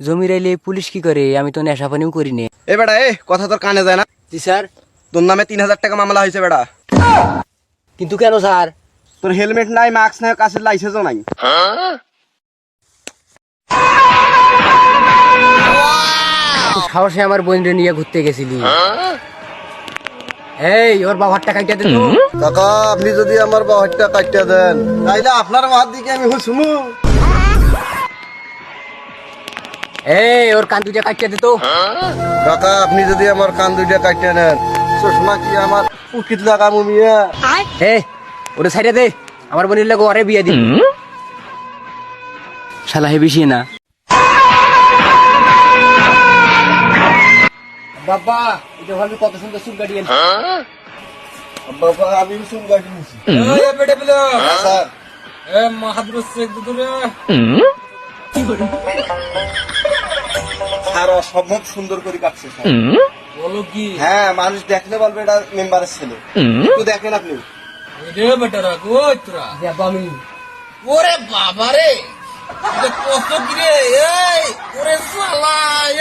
জমি রাইলে পুলিশ কি করে? আমি তো নেশা পানিও করি নে। এ বেটা এ কথা তোর কানে যায় না? জি স্যার। তোর নামে তিন হাজার টাকা মামলা হয়েছে বেটা। কিন্তু কেন স্যার? তোর হেলমেট নাই মাস্ক নাই কাছের লাইসেন্সও নাই। সাহসে আমার বোনরে নিয়ে ঘুরতে গেছিলি। এই ওর বাবার টাকা কেটে তো। কাকা আপনি যদি আমার বাহারটা কাটিয়ে দেন। তাইলে আপনার বাহার দিকে আমি হুসমু এই ওর কান দুটা কাটিয়ে দে তো। কাকা আপনি যদি আমার কান দুইটা কাটিয়ে নেন চশমা কি আমার উকিত লাগামু মিয়া এ ওরে সাইডে দে। আমার বোনের লোক ওরে বিয়ে দিবি। শালা হে বেশি না। বাবা এটা ভাবি কত সুন্দর চুল কাটিয়ে বাবা আমি শুন গাড়ি নিছি। স্যার। স্যার অসম্ভব সুন্দর করে কাটছে বলো কি? হ্যাঁ মানুষ দেখলে বলবে এটা মেম্বারের ছেলে। একটু দেখেন আপনি। ওরে বাবা রে কত কি এই ওরে শালা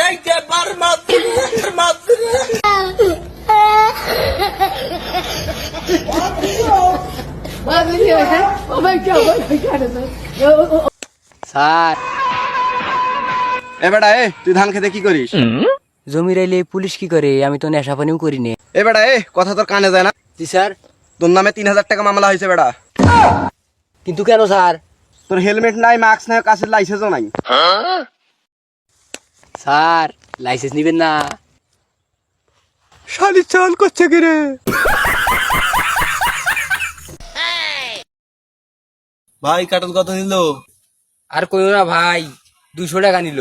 এই যে বার মাত্র মাত্র স্যার। এ বেটা এ তুই ধান খেতে কি করিস? জমি রাইলে পুলিশ কি করে? আমি তো নেশা পানিও করি নে। এ বেটা এ কথা তোর কানে যায় না। জি স্যার। তোর নামে তিন হাজার টাকা মামলা হয়েছে বেটা। কিন্তু কেন স্যার? তোর হেলমেট নাই মাস্ক নাই কাছের লাইসেন্সও নাই। স্যার লাইসেন্স নিবেন না। শালি চাল করছে কি রে ভাই কাটল কত নিল। আর কইও না ভাই। দুশো টাকা নিল।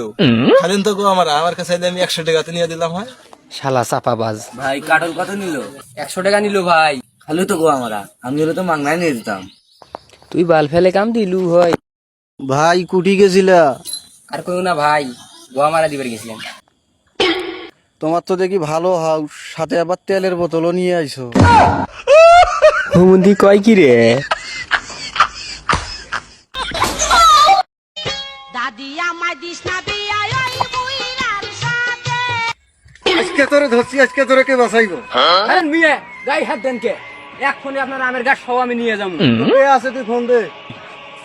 খালিন তো গো আমার আমার কাছে আমি একশো টাকাতে নিয়ে দিলাম হয়। শালা চাপাবাজ। ভাই কাটল কত নিল? একশো টাকা নিল ভাই। খালি তো গো আমরা আমি হলে তো মাংনায় নিয়ে দিতাম তুই বাল ফেলে কাম দিলু হয়। ভাই কুটি গেছিলা। আর কইও না ভাই গোয়া মারা দিবার গেছিলাম তোমার তো দেখি ভালো হাউস সাথে আবার তেলের বোতলও নিয়ে আইছো। হুমন্দি কয় কি রে? আজকে তোরে ধরছি আজকে তোরে কে বাঁচাইবো? আরে মিয়া গাই হাত দেন কে। এক আপনার আমের গাছ সব আমি নিয়ে যাব। কে আছে তুই ফোন দে?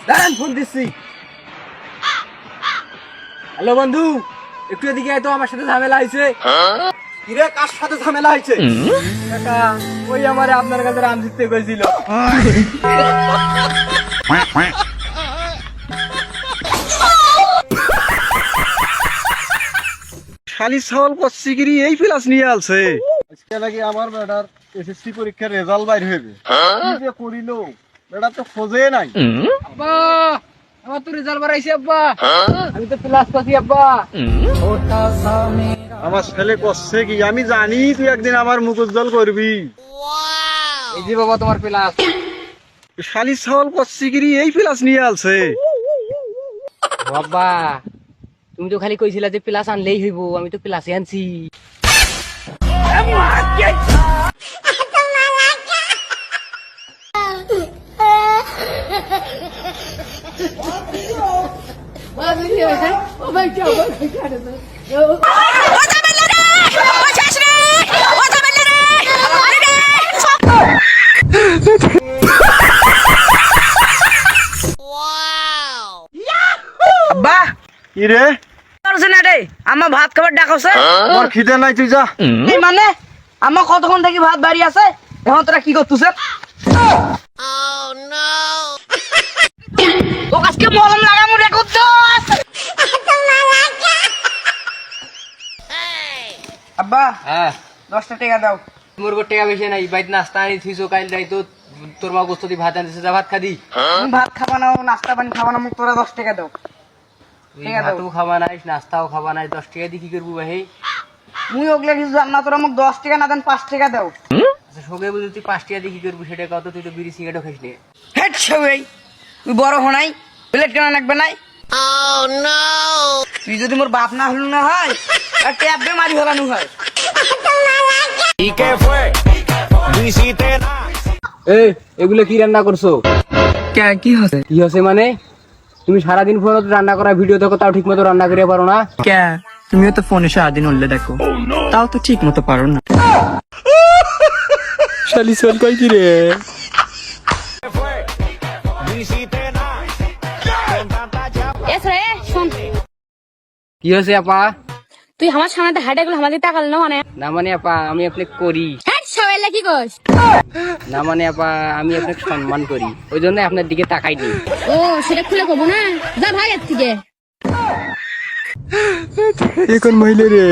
দাঁড়ান ফোন দিচ্ছি। হ্যালো বন্ধু একটু এদিকে আয় তো আমার সাথে ঝামেলা হয়েছে। কিরে কার সাথে ঝামেলা হয়েছে? কাকা ওই আমারে আপনার কাছে রাম জিততে গেছিল শালি ছাওয়াল করছি গিরি এই প্লাস নিয়ে আলছে। আজকে নাকি আমার বেটার এসএসসি পরীক্ষার রেজাল্ট বাইর হইবে। কি যে করিল বেটা তো খোঁজে নাই। আব্বা আমার তো রেজাল্ট বাড়াইছে আব্বা। আমি তো প্লাস পাচ্ছি আব্বা। আমার ছেলে করছে কি? আমি জানি তুই একদিন আমার মুখ উজ্জ্বল করবি। এই যে বাবা তোমার প্লাস শালি ছাওয়াল করছি গিরি এই প্লাস নিয়ে আলছে। বাবা। তুমি তো খালি কইছিলা যে প্লাস আনলেই হইব আমি তো প্লাসে আনছি। ও জামাইলা করছে না রে? আমার ভাত খাবার ডাকছে। আমার খিদে নাই তুই যা। এই মানে? আমার কতক্ষণ থেকে ভাত বাড়ি আছে? এখন তোরা কি করতুছ? ও আজকে মলম লাগামু রে করতুস আব্বা হ্যাঁ। দশটা টাকা দাও। মোর গো টাকা বেশি নাই বাইত নাস্তা আনি থুইছো কাইল যাই তো তোর মা গোস্ত দি ভাত আনতেছে যা ভাত খাদি তুমি ভাত খাবা না নাস্তা পানি খাবা না মোক তোরা দশ টাকা দাও। আছে। ভাতও খাবা নাই নাস্তাও খাবা নাই দশ টাকা দিয়ে কি করব ভাই? মুই ওগুলা কিছু জান না তোরা মোক দশ টাকা না দেন পাঁচ টাকা দাও। আচ্ছা সঙ্গে বুঝি তুই পাঁচ টাকা দিয়ে কি করবি সেটা কত তুই তো বিড়ি সিগারেটও খাইস নি। হেট সবাই তুই বড় হনাই প্লেট কেনা লাগবে নাই। তুই যদি মোর বাপ না হলু না হয় আর ট্যাপ বে মারি হলানু হয়। এ এগুলো কি রান্না করছ? কি হচ্ছে কি হচ্ছে মানে? তুমি সারাদিন ফোনে রান্না করা ভিডিও দেখো তাও ঠিক মতো রান্না করে পারো না। ক্যা তুমিও তো ফোনে সারাদিন উঠলে দেখো। তাও তো ঠিক মতো পারো না। শালি চল কই কি রে? কি হয়েছে আপা? তুই আমার সামনে হাইটে গুলো আমাদের টাকাল না মানে? না মানে আপা আমি আপনি করি। কি কস না মানে আপা আমি আপনাকে সম্মান করি। ওই জন্য আপনার দিকে তাকাই নি ও সেটা খুলে কব না? যা ভাই এর থেকে। এখন মহিলা রে?